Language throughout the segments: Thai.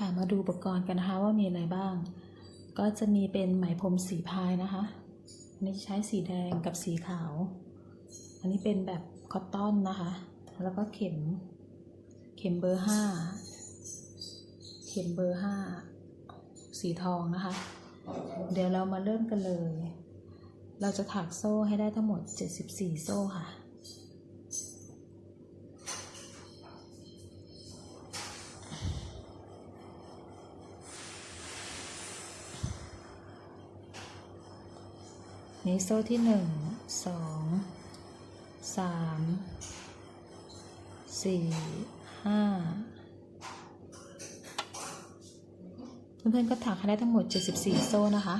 ค่ะมาดูอุปกรณ์กันนะคะว่ามีอะไรบ้าง ก็จะมีเป็นไหมพรมสีพายนะคะอันนี้ใช้สีแดงกับสีขาว อันนี้เป็นแบบคอตตอนนะคะ แล้วก็เข็ม เข็มเบอร์ห้าเข็มเบอร์ห้าสีทองนะคะ เดี๋ยวเรามาเริ่มกันเลย เราจะถักโซ่ให้ได้ทั้งหมด 74 โซ่ค่ะ นี่โซ่ที่หนึ่งสองสามสี่ห้าเพื่อนๆก็ถักให้ได้ทั้งหมด 74 โซ่นะคะ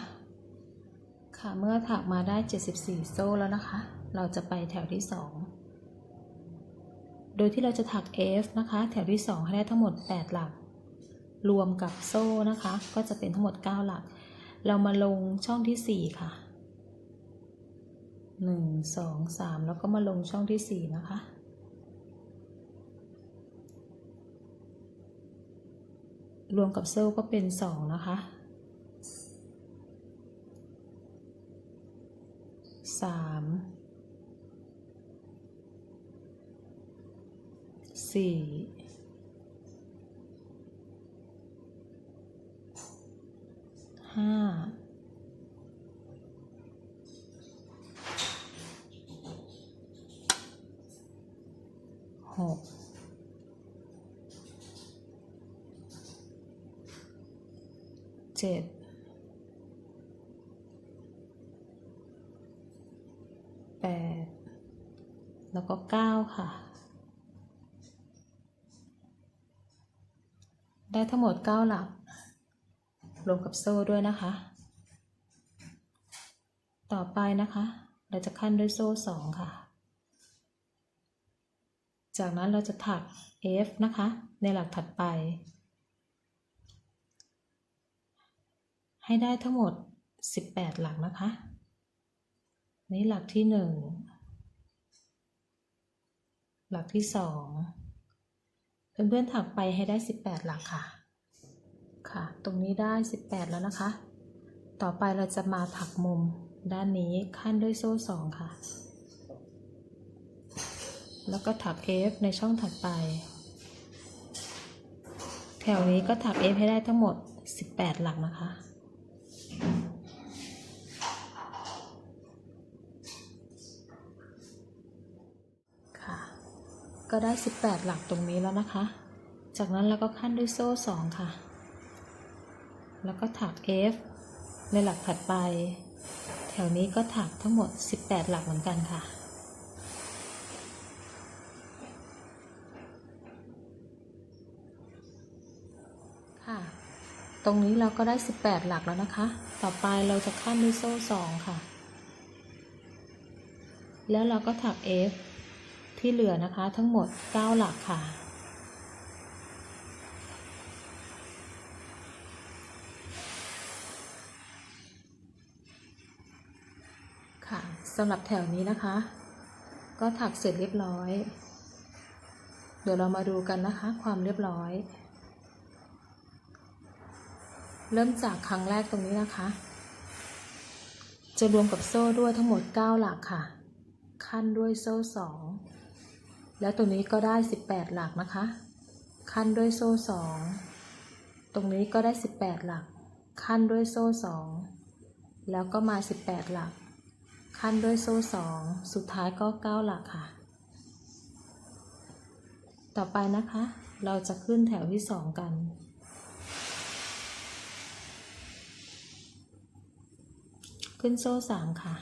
ค่ะเมื่อถักมาได้ 74 โซ่แล้วนะคะ เราจะไปแถวที่ 2 โดยที่เราจะถัก F นะคะ แถวที่ 2 ให้ได้ทั้งหมด 8 หลัก รวมกับโซ่นะคะ ก็จะเป็นทั้งหมด 9 หลัก เรามาลงช่องที่ 4 ค่ะ หนึ่งสองสามแล้วก็มาลงช่องที่สี่นะคะ รวมกับโซ่ก็เป็นสองนะคะสามสี่ห้า หกเจ็ดแปดแล้วก็เก้าค่ะ ได้ทั้งหมดเก้าหลัก รวมกับโซ่ด้วยนะคะ ต่อไปนะคะ เราจะขั้นด้วยโซ่สองค่ะ จากนั้นเราจะถัก F นะคะ ในหลักถัดไป ให้ได้ทั้งหมด 18 หลักนะคะ นี่หลักที่ 1 หลักที่ 2 เพื่อนๆถักไปให้ได้ 18 หลักค่ะ ค่ะ ตรงนี้ได้ 18 แล้วนะคะ ต่อไปเราจะมาถักมุมด้านนี้ขั้นด้วยโซ่ 2 ค่ะ แล้วก็ถัก F ในช่องถัดไป แถวนี้ก็ถัก F ให้ได้ทั้งหมด 18 หลักนะคะ ค่ะ ก็ได้ 18 หลักตรงนี้แล้วนะคะ จากนั้นเราก็ขั้นด้วยโซ่ 2 ค่ะ แล้วก็ถัก F ในหลักถัดไป แถวนี้ก็ถักทั้งหมด 18 หลักเหมือนกันค่ะค่ะ ตรงนี้เราก็ได้ 18 หลักแล้วนะคะ ต่อไปเราจะขั้นด้วยโซ่2ค่ะ แล้วเราก็ถัก F ที่เหลือนะคะทั้งหมด 9 หลักค่ะ ค่ะสำหรับแถวนี้นะคะ ก็ถักเสร็จเรียบร้อย เดี๋ยวเรามาดูกันนะคะความเรียบร้อย เริ่มจากครั้งแรกตรงนี้นะคะ จะรวมกับโซ่ด้วยทั้งหมด 9 หลักค่ะ ขั้นด้วยโซ่ 2 แล้วตรงนี้ก็ได้ 18 หลักนะคะ ขั้นด้วยโซ่ 2 ตรงนี้ก็ได้ 18 หลัก ขั้นด้วยโซ่ 2 แล้วก็มา 18 หลัก ขั้นด้วยโซ่ 2 สุดท้ายก็ 9 หลักค่ะ ต่อไปนะคะ เราจะขึ้นแถวที่ 2 กัน ขึ้นโซ่สามค่ะ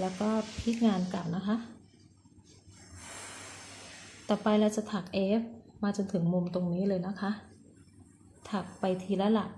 แล้วก็พลิกงานกลับนะคะ ต่อไปเราจะถัก F มาจนถึงมุมตรงนี้เลยนะคะ ถักไปทีละหลัก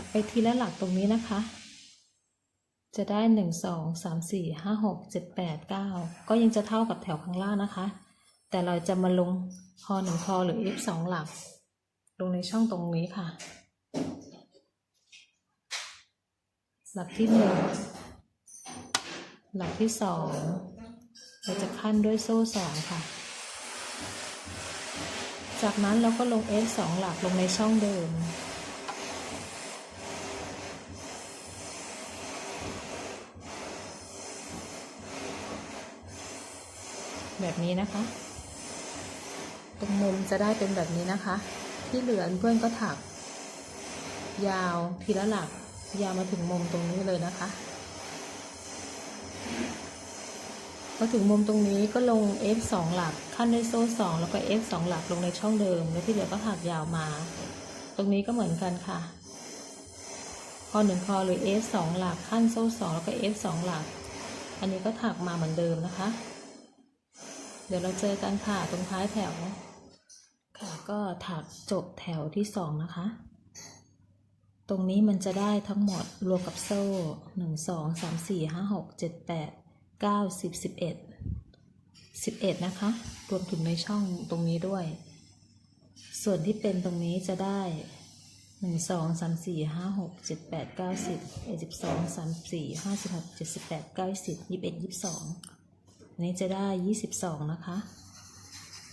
ถักไปทีละหลักตรงนี้นะคะ จะได้หนึ่งสองสามสี่ห้าหกเจ็ดแปดเก้าก็ยังจะเท่ากับแถวข้างล่างนะคะ แต่เราจะมาลงคอหนึ่งคอหรือ F สองหลัก ลงในช่องตรงนี้ค่ะ หลักที่หนึ่งหลักที่สองเราจะขั้นด้วยโซ่สองค่ะ จากนั้นเราก็ลง F สองหลักลงในช่องเดิม แบบนี้นะคะ ตรงมุมจะได้เป็นแบบนี้นะคะ ที่เหลือเพื่อนก็ถัก ยาวทีละหลัก ยาวมาถึงมุมตรงนี้เลยนะคะพอถึงมุมตรงนี้ก็ลง F สองหลักขั้นด้วยโซ่สองแล้วก็ F สองหลักลงในช่องเดิม แล้วที่เหลือก็ถักยาวมา ตรงนี้ก็เหมือนกันค่ะคอหนึ่งคอหรือ F สองหลักขั้นโซ่สองแล้วก็ F สองหลัก อันนี้ก็ถักมาเหมือนเดิมนะคะ เดี๋ยวเราเจอกันค่ะตรงท้ายแถว ค่ะก็ถักจบแถวที่สองนะคะ ตรงนี้มันจะได้ทั้งหมดรวมกับโซ่หนึ่งสองสามสี่ห้าหกเจ็ดแปดเก้าสิบสิบเอ็ดสิบเอ็ดนะคะ รวมถึงในช่องตรงนี้ด้วย ส่วนที่เป็นตรงนี้จะได้หนึ่งสองสามสี่ห้าหกเจ็ดแปดเก้าสิบเอ็ดสิบสองสามสี่ห้าสิบหกเจ็ดสิบแปดเก้าสิบยี่สิบเอ็ดยี่สิบสอง นนี้จะได้ยี่สิบสองนะคะ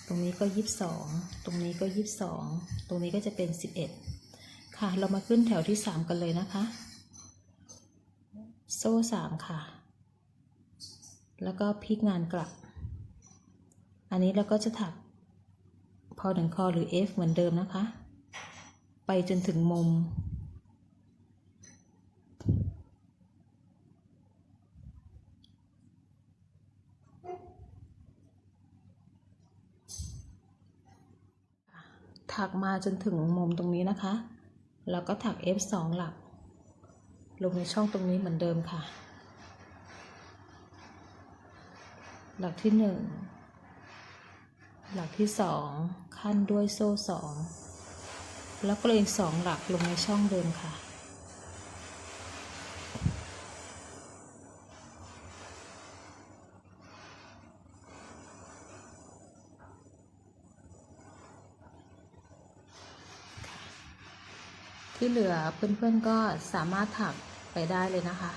ตรงนี้ก็ยี่สิบสอง ตรงนี้ก็ยี่สิบสอง ตรงนี้ก็จะเป็นสิบเอ็ดค่ะ เรามาขึ้นแถวที่สามกันเลยนะคะ โซ่สามค่ะ แล้วก็พลิกงานกลับ อันนี้เราก็จะถักพอถึงคอหรือ F เหมือนเดิมนะคะ ไปจนถึงมุม ถักมาจนถึงมุมตรงนี้นะคะ แล้วก็ถัก F สองหลัก ลงในช่องตรงนี้เหมือนเดิมค่ะ หลักที่หนึ่งหลักที่สองขั้นด้วยโซ่สองแล้วก็เลยสองหลักลงในช่องเดิมค่ะ ที่เหลือเพื่อนๆก็สามารถถักไปได้เลยนะคะ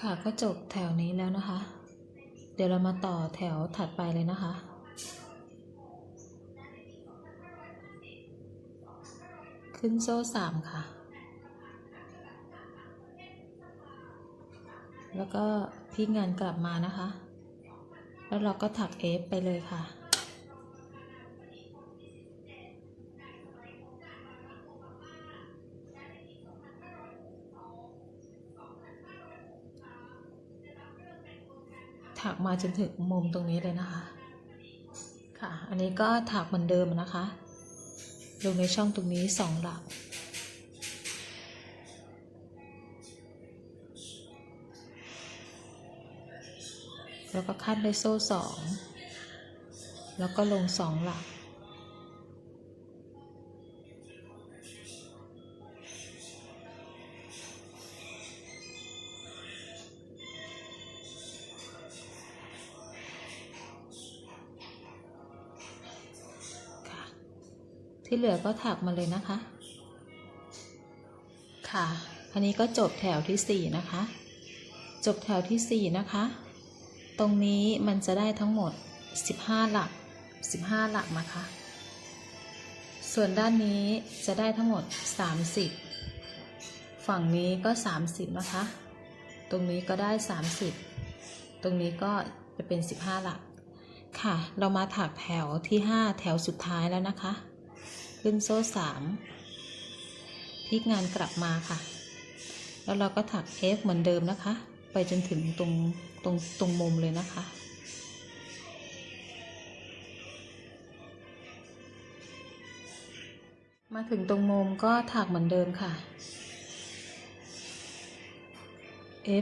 ค่ะก็จบแถวนี้แล้วนะคะ เดี๋ยวเรามาต่อแถวถัดไปเลยนะคะขึ้นโซ่สามค่ะ แล้วก็พลิกงานกลับมานะคะ แล้วเราก็ถักเอฟไปเลยค่ะ ถักมาจนถึงมุมตรงนี้เลยนะคะ ค่ะ อันนี้ก็ถักเหมือนเดิมนะคะ ลงในช่องตรงนี้สองหลัก แล้วก็คัดด้วยโซ่สอง แล้วก็ลงสองหลัก ที่เหลือก็ถักมาเลยนะคะ ค่ะ อันนี้ก็จบแถวที่สี่นะคะ จบแถวที่สี่นะคะ ตรงนี้มันจะได้ทั้งหมดสิบห้าหลักสิบห้าหลักนะคะ ส่วนด้านนี้จะได้ทั้งหมดสามสิบฝั่งนี้ก็สามสิบนะคะ ตรงนี้ก็ได้สามสิบตรงนี้ก็จะเป็นสิบห้าหลักค่ะ เรามาถักแถวที่ห้าแถวสุดท้ายแล้วนะคะ ขึ้นโซ่สามพลิกงานกลับมาค่ะ แล้วเราก็ถัก F เหมือนเดิมนะคะ ไปจนถึงตรงตรงตรงมุมเลยนะคะมาถึงตรงมุมก็ถักเหมือนเดิมค่ะ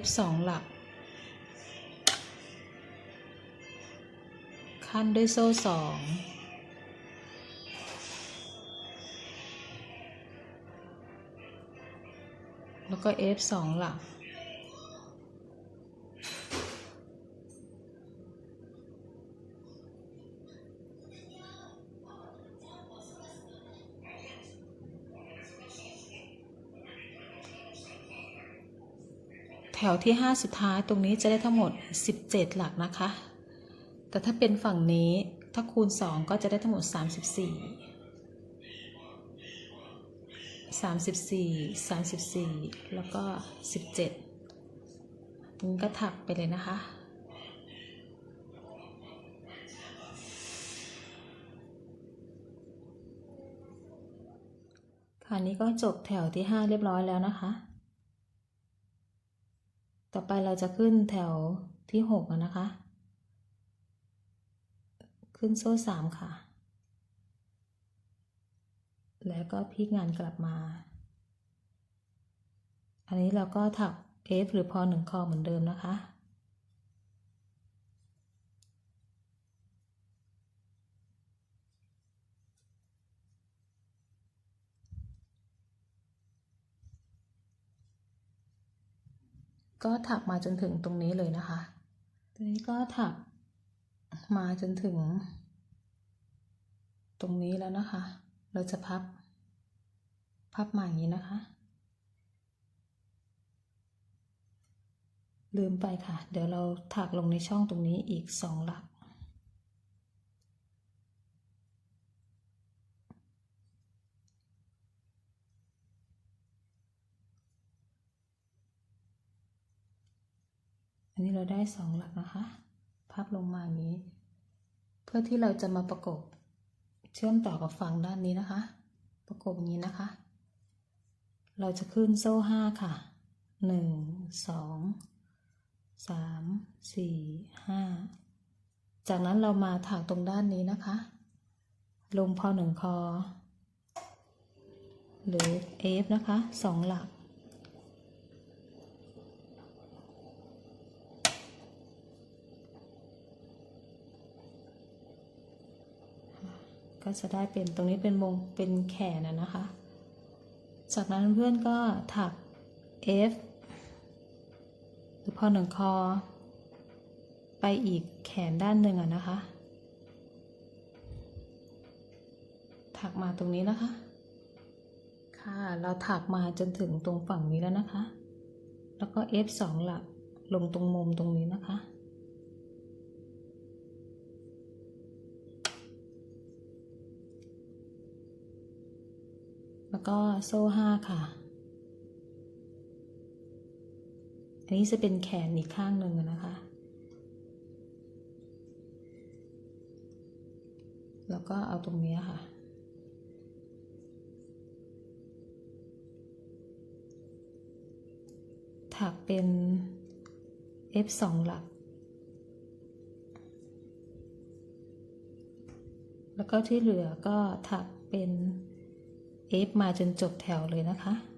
F สองหลัก ขั้นด้วยโซ่สอง แล้วก็ F สองหลัก แถวที่ 5 สุดท้ายตรงนี้จะได้ทั้งหมด 17 หลักนะคะ แต่ถ้าเป็นฝั่งนี้ถ้าคูณ 2 ก็จะได้ทั้งหมด 34 34 34 แล้วก็ 17ตรงก็ถักไปเลยนะคะ ค่ะนี้ก็จบแถวที่ 5 เรียบร้อยแล้วนะคะ ต่อไปเราจะขึ้นแถวที่หกนะคะ ขึ้นโซ่สามค่ะ แล้วก็พลิกงานกลับมา อันนี้เราก็ถัก F หรือพอหนึ่งคอเหมือนเดิมนะคะ ก็ถักมาจนถึงตรงนี้เลยนะคะ ตรงนี้ก็ถักมาจนถึง ตรงนี้แล้วนะคะ เราจะพับ พับมาอย่างนี้นะคะ ลืมไปค่ะ เดี๋ยวเราถักลงในช่องตรงนี้อีกสองหลัก อันนี้เราได้สองหลักนะคะ พับลงมาอย่างนี้ เพื่อที่เราจะมาประกบ เชื่อมต่อกับฝั่งด้านนี้นะคะ ประกบอย่างนี้นะคะ เราจะขึ้นโซ่ห้าค่ะหนึ่งสองสามสี่ห้าจากนั้นเรามาถักตรงด้านนี้นะคะ ลงพอหนึ่งคอ หรือ F นะคะสองหลัก ก็จะได้เป็นตรงนี้เป็นวงเป็นแขนนะคะ จากนั้นเพื่อนก็ถัก F หรือพอหนึ่งคอ ไปอีกแขนด้านหนึ่งอะนะคะ ถักมาตรงนี้นะคะ ค่ะเราถักมาจนถึงตรงฝั่งนี้แล้วนะคะ แล้วก็ F สองหลักลงตรงมุมตรงนี้นะคะ แล้วก็โซ่ห้าค่ะ อันนี้จะเป็นแขนอีกข้างหนึ่งนะคะ แล้วก็เอาตรงนี้ค่ะถักเป็น F สองหลัก แล้วก็ที่เหลือก็ถักเป็น F มาจนจบแถวเลยนะคะ